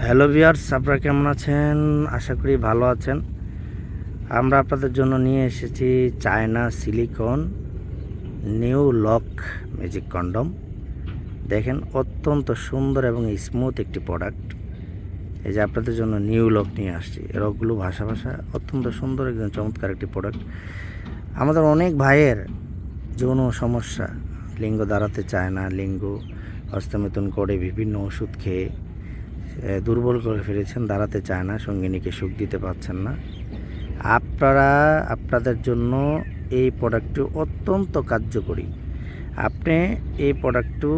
Hello viewers আপনারা কেমন আছেন? আশা করি ভালো আছেন। আমরা আপনাদের জন্য নিয়ে এসেছি China silicon new lock magic condom. দেখেন, অত্যন্ত সুন্দর এবং স্মুথ একটি প্রোডাক্ট এই যে আপনাদের জন্য নিউ লক নিয়ে আসছি। রকগুলো ভাষা ভাষা, অত্যন্ত সুন্দর একদম চমৎকার একটি প্রোডাক্ট আমাদের অনেক ভাইয়ের যৌন সমস্যা, লিঙ্গ দাঁড়াতে চায় না, লিঙ্গ হস্তমেতন করে বিভিন্ন ওষুধ খেয়ে দুর্বল করে ফেলেছেন, দাঁড়াতে চায় না, সঙ্গিনীকে সুখ দিতে পারছেন না। আপনারা, আপনাদের জন্য এই প্রোডাক্টটি অত্যন্ত কার্যকরী। আপনি এই প্রোডাক্টটি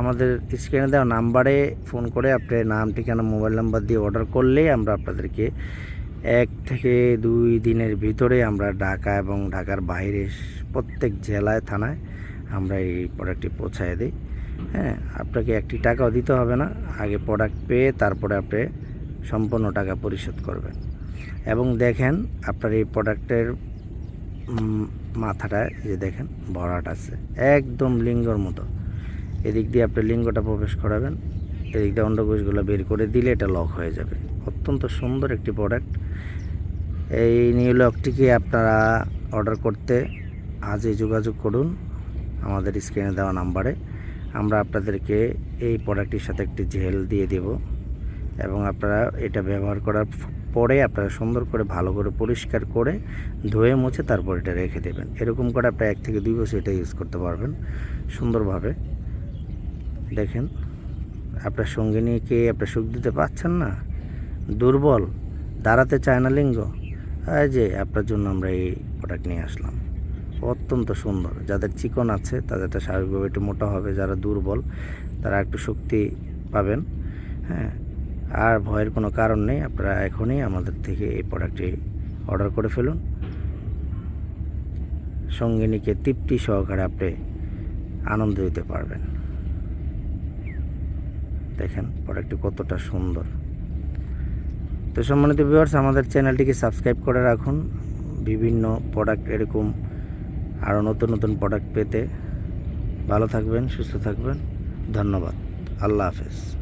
আমাদের স্ক্রিনে দেওয়া নাম্বারে ফোন করে আপনি নাম, ঠিকানা মোবাইল নাম্বার দিয়ে অর্ডার করলেই আমরা আপনাদেরকে এক থেকে দুই দিনের ভিতরে আমরা ঢাকা এবং ঢাকার বাইরে প্রত্যেক জেলায়, থানায় আমরা এই প্রোডাক্টটি পৌঁছায় দিই। হ্যাঁ আপনাকে একটি টাকাও দিতে হবে না। আগে প্রোডাক্ট পেয়ে তারপরে আপনি সম্পূর্ণ টাকা পরিশোধ করবেন। এবং দেখেন আপনার এই প্রোডাক্টের উম, মাথাটা এই যে দেখেন ভরাট আছে। একদম লিঙ্গর মতো। এদিক দিয়ে আপনি লিঙ্গটা প্রবেশ করাবেন। এদিক দিয়ে অন্ডকোষগুলো বের করে দিলে এটা লক হয়ে যাবে। অত্যন্ত সুন্দর একটি প্রোডাক্ট এই নিউ লকটিকে আপনারা অর্ডার করতে আজই যোগাযোগ করুন। আমাদের স্ক্রিনে দেওয়া নাম্বারে আমরা আপনাদেরকে এই প্রোডাক্টটির সাথে একটি জেল দিয়ে দেব এবং আপনারা এটা ব্যবহার করার পরে আপনারা সুন্দর করে ভালো করে পরিষ্কার করে ধুয়ে মুছে তারপর এটা রেখে দেবেন। এরকম করে আপনারা এক থেকে দুই বছর এটা ইউজ করতে পারবেন সুন্দরভাবে। দেখেন, আপনার সঙ্গিনীকে আপনার সুখ দিতে পারছেন না? দুর্বল, দাঁড়াতে চায় না লিঙ্গ। এই যে, আপনার জন্য আমরা এই প্রোডাক্ট নিয়ে আসলাম। অত্যন্ত সুন্দর। যাদের চিকন আছে তাদেরটা স্বাভাবিকভাবে একটু মোটা হবে। যারা দুর্বল, তারা একটু শক্তি পাবেন। হ্যাঁ আর ভয়ের কোনো কারণ নেই। আপনারা এখনই আমাদের থেকে এই প্রোডাক্টটি অর্ডার করে ফেলুন। সঙ্গিনীকে তৃপ্তি সহকারে আপনি আনন্দ দিতে পারবেন। দেখেন প্রোডাক্টটি কতটা সুন্দর। তো সম্মানিত ভিউয়ার্স আমাদের চ্যানেলটিকে সাবস্ক্রাইব করে রাখুন। বিভিন্ন প্রোডাক্ট এরকম আরও নতুন নতুন প্রোডাক্ট পেতে ভালো থাকবেন সুস্থ থাকবেন। ধন্যবাদ। আল্লাহ হাফেজ।